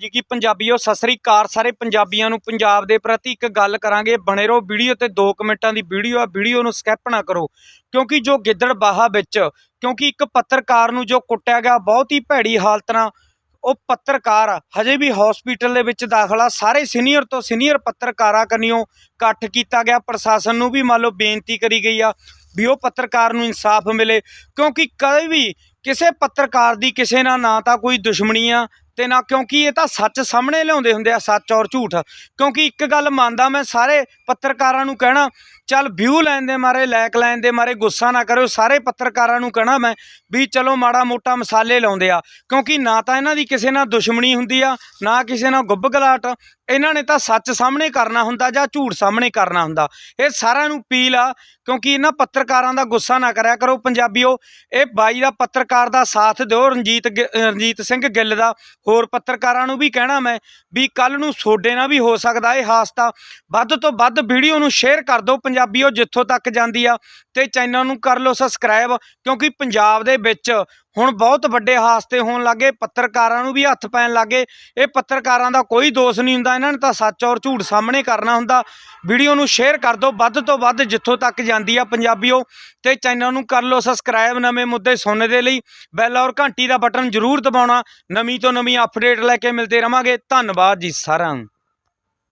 ਜੀ ਕੀ ਪੰਜਾਬੀਓ, ਸਤਿ ਸ੍ਰੀ ਅਕਾਲ। ਸਾਰੇ ਪੰਜਾਬੀਆਂ ਨੂੰ ਪੰਜਾਬ ਦੇ ਪ੍ਰਤੀ ਇੱਕ ਗੱਲ ਕਰਾਂਗੇ। ਬਣੇ ਰਹੋ ਵੀਡੀਓ ਤੇ 2 ਮਿੰਟਾਂ ਦੀ ਵੀਡੀਓ ਆ। ਵੀਡੀਓ ਨੂੰ ਸਕਿਪ ਨਾ ਕਰੋ। ਕਿਉਂਕਿ ਜੋ ਗਿੱਦੜ ਬਾਹਾ ਵਿੱਚ, ਕਿਉਂਕਿ ਇੱਕ ਪੱਤਰਕਾਰ ਨੂੰ ਜੋ ਕੁੱਟਿਆ ਗਿਆ, ਬਹੁਤ ਹੀ ਭੈੜੀ ਹਾਲਤ ਨਾਲ ਉਹ ਪੱਤਰਕਾਰ ਹਜੇ ਵੀ ਹਸਪੀਟਲ ਦੇ ਵਿੱਚ ਦਾਖਲਾ ਸਾਰੇ ਸੀਨੀਅਰ ਤੋਂ ਸੀਨੀਅਰ ਪੱਤਰਕਾਰਾਂ ਕੰਨਿਓ ਇਕੱਠ ਕੀਤਾ ਗਿਆ। ਪ੍ਰਸ਼ਾਸਨ ਨੂੰ ਵੀ ਮੰਨ ਲਓ ਬੇਨਤੀ ਕਰੀ ਗਈ ਆ ਵੀ ਉਹ ਪੱਤਰਕਾਰ ਨੂੰ ਇਨਸਾਫ ਮਿਲੇ। ਕਿਉਂਕਿ ਕਦੇ ਵੀ ਕਿਸੇ ਪੱਤਰਕਾਰ ਦੀ ਕਿਸੇ ਨਾਲ ਨਾ ਤਾਂ ਕੋਈ ਦੁਸ਼ਮਣੀ ਆ ਤੇ ਨਾ ਕਿਉਂਕਿ ਇਹ ਤਾਂ ਸੱਚ ਸਾਹਮਣੇ ਲਿਆਉਂਦੇ ਹੁੰਦੇ ਆ, ਸੱਚ ਔਰ ਝੂਠ। ਕਿਉਂਕਿ ਇੱਕ ਗੱਲ ਮੰਨਦਾ ਮੈਂ, ਸਾਰੇ ਪੱਤਰਕਾਰਾਂ ਨੂੰ ਕਹਿਣਾ, ਚੱਲ ਵਿਊ ਲੈਣ ਦੇ ਮਾਰੇ ਲਾਇਕ ਲੈਣ ਦੇ ਮਾਰੇ, ਗੁੱਸਾ ਨਾ ਕਰਿਓ, ਸਾਰੇ ਪੱਤਰਕਾਰਾਂ ਨੂੰ ਕਹਿਣਾ ਮੈਂ ਵੀ ਚਲੋ ਮਾੜਾ ਮੋਟਾ ਮਸਾਲੇ ਲਾਉਂਦੇ ਆ। ਕਿਉਂਕਿ ਨਾ ਤਾਂ ਇਹਨਾਂ ਦੀ ਕਿਸੇ ਨਾਲ ਦੁਸ਼ਮਣੀ ਹੁੰਦੀ ਆ, ਨਾ ਕਿਸੇ ਨਾਲ ਗੁੱਬਗਲਾਟ ਇਹਨਾਂ ਨੇ ਤਾਂ ਸੱਚ ਸਾਹਮਣੇ ਕਰਨਾ ਹੁੰਦਾ ਜਾਂ ਝੂਠ ਸਾਹਮਣੇ ਕਰਨਾ ਹੁੰਦਾ। ਇਹ ਸਾਰਿਆਂ ਨੂੰ ਅਪੀਲ ਆ, ਕਿਉਂਕਿ ਇਹਨਾਂ ਪੱਤਰਕਾਰਾਂ ਦਾ ਗੁੱਸਾ ਨਾ ਕਰਿਆ ਕਰੋ ਪੰਜਾਬੀਓ। ਇਹ ਬਾਈ ਦਾ ਪੱਤਰਕਾਰ ਦਾ ਸਾਥ ਦਿਓ, ਰਣਜੀਤ ਗਿ- ਰਣਜੀਤ ਸਿੰਘ ਗਿੱਲ ਦਾ। ਹੋਰ ਪੱਤਰਕਾਰਾਂ ਨੂੰ ਵੀ ਕਹਿਣਾ ਮੈਂ ਵੀ ਕੱਲ ਨੂੰ ਸੋਡੇ ਨਾਲ ਵੀ ਹੋ ਸਕਦਾ ਇਹ ਹਾਸਤਾ। ਵੱਧ ਤੋਂ ਵੱਧ ਵੀਡੀਓ ਨੂੰ ਸ਼ੇਅਰ ਕਰ ਦਿਓ ਪੰਜਾਬੀਓ, ਜਿੱਥੋਂ ਤੱਕ ਜਾਂਦੀ ਆ। ਤੇ ਚੈਨਲ ਨੂੰ ਕਰ ਲਓ ਸਬਸਕ੍ਰਾਈਬ, ਕਿਉਂਕਿ ਪੰਜਾਬ ਦੇ ਵਿੱਚ ਹੁਣ ਬਹੁਤ ਵੱਡੇ ਹਾਸਤੇ ਹੋਣ ਲੱਗੇ, ਪੱਤਰਕਾਰਾਂ ਨੂੰ ਵੀ ਹੱਥ ਪੈਣ ਲੱਗੇ। ਇਹ ਪੱਤਰਕਾਰਾਂ ਦਾ ਕੋਈ ਦੋਸ਼ ਨਹੀਂ ਹੁੰਦਾ, ਇਹਨਾਂ ਨੇ ਤਾਂ ਸੱਚ ਔਰ ਝੂਠ ਸਾਹਮਣੇ ਕਰਨਾ ਹੁੰਦਾ। ਵੀਡੀਓ ਨੂੰ ਸ਼ੇਅਰ ਕਰ ਦਿਓ, ਵੱਧ ਤੋਂ ਵੱਧ ਜਿੱਥੋਂ ਤੱਕ ਜਾਂਦੀ ਆ ਪੰਜਾਬੀਓ, ਤੇ ਚੈਨਲ ਨੂੰ ਕਰ ਲਓ ਸਬਸਕ੍ਰਾਈਬ ਨਵੇਂ ਮੁੱਦੇ ਸੁਣਨ ਦੇ ਲਈ। ਬੈਲ ਔਰ ਘੰਟੀ ਦਾ ਬਟਨ ਜ਼ਰੂਰ ਦਬਾਉਣਾ। ਨਵੀਂ ਤੋਂ ਨਵੀਂ ਅਪਡੇਟ ਲੈ ਕੇ ਮਿਲਦੇ ਰਵਾਂਗੇ। ਧੰਨਵਾਦ ਜੀ ਸਾਰਿਆਂ ਨੂੰ।